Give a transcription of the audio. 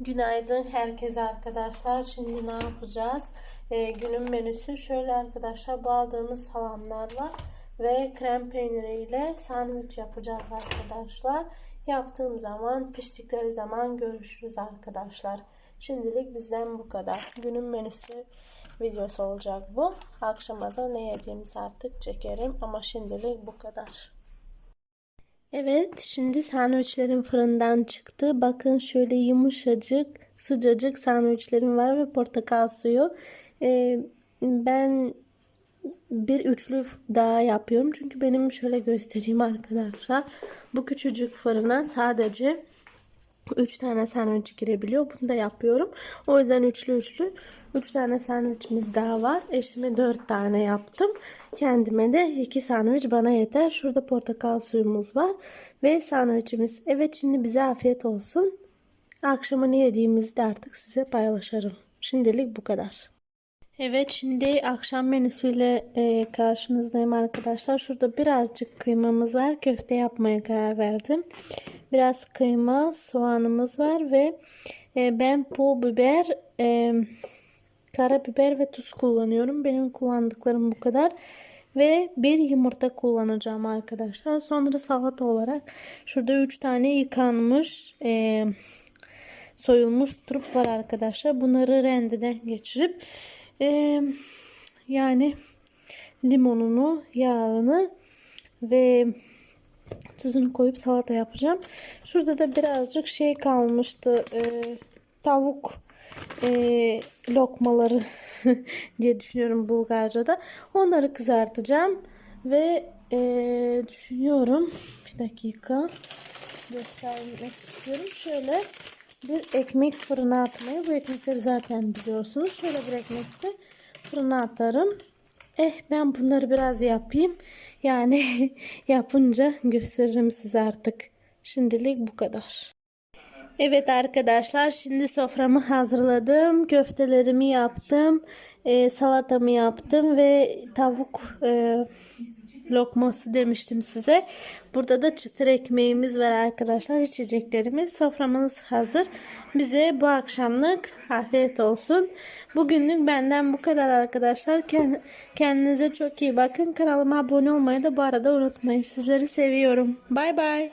Günaydın herkese arkadaşlar. Şimdi ne yapacağız? Ee, günün menüsü şöyle arkadaşlar. Bu aldığımız salamlarla ve krem peyniriyle sandviç yapacağız arkadaşlar. Yaptığım zaman piştikleri zaman görüşürüz arkadaşlar. Şimdilik bizden bu kadar. Günün menüsü videosu olacak bu. Akşama da ne yediğimizi artık çekerim ama şimdilik bu kadar. Evet, şimdi sandviçlerim fırından çıktı. Bakın şöyle yumuşacık, sıcacık sandviçlerim var ve portakal suyu. Ee, ben bir üçlü daha yapıyorum. Çünkü benim şöyle göstereyim arkadaşlar. Bu küçücük fırına sadece 3 tane sandviç girebiliyor. Bunu da yapıyorum. O yüzden üçlü üçlü 3 tane sandviçimiz daha var. Eşime 4 tane yaptım. Kendime de 2 sandviç bana yeter. Şurada portakal suyumuz var. Ve sandviçimiz. Evet şimdi bize afiyet olsun. Akşama ne yediğimizi de artık size paylaşırım. Şimdilik bu kadar. Evet şimdi akşam menüsüyle e, karşınızdayım arkadaşlar. Şurada birazcık kıymamız var. Köfte yapmaya karar verdim. Biraz kıyma, soğanımız var ve e, ben pul biber, e, karabiber ve tuz kullanıyorum. Benim kullandıklarım bu kadar. Ve bir yumurta kullanacağım arkadaşlar. Sonra salata olarak şurada 3 tane yıkanmış e, soyulmuş turp var arkadaşlar. Bunları rendeden geçirip yani limonunu, yağını ve tuzunu koyup salata yapacağım. Şurada da birazcık şey kalmıştı. E, tavuk e, lokmaları diye düşünüyorum Bulgarca'da. Onları kızartacağım ve e, düşünüyorum bir dakika göstermek istiyorum. Şöyle bir ekmek fırına atmayı. Bu ekmekleri zaten biliyorsunuz. Şöyle bir ekmekte fırına atarım. Eh ben bunları biraz yapayım. Yani yapınca gösteririm size artık. Şimdilik bu kadar. Evet arkadaşlar şimdi soframı hazırladım. Köftelerimi yaptım. E, salatamı yaptım ve tavuk e, lokması demiştim size. Burada da çıtır ekmeğimiz var arkadaşlar. İçeceklerimiz. Soframız hazır. Bize bu akşamlık afiyet olsun. Bugünlük benden bu kadar arkadaşlar. Kendinize çok iyi bakın. Kanalıma abone olmayı da bu arada unutmayın. Sizleri seviyorum. Bay bay.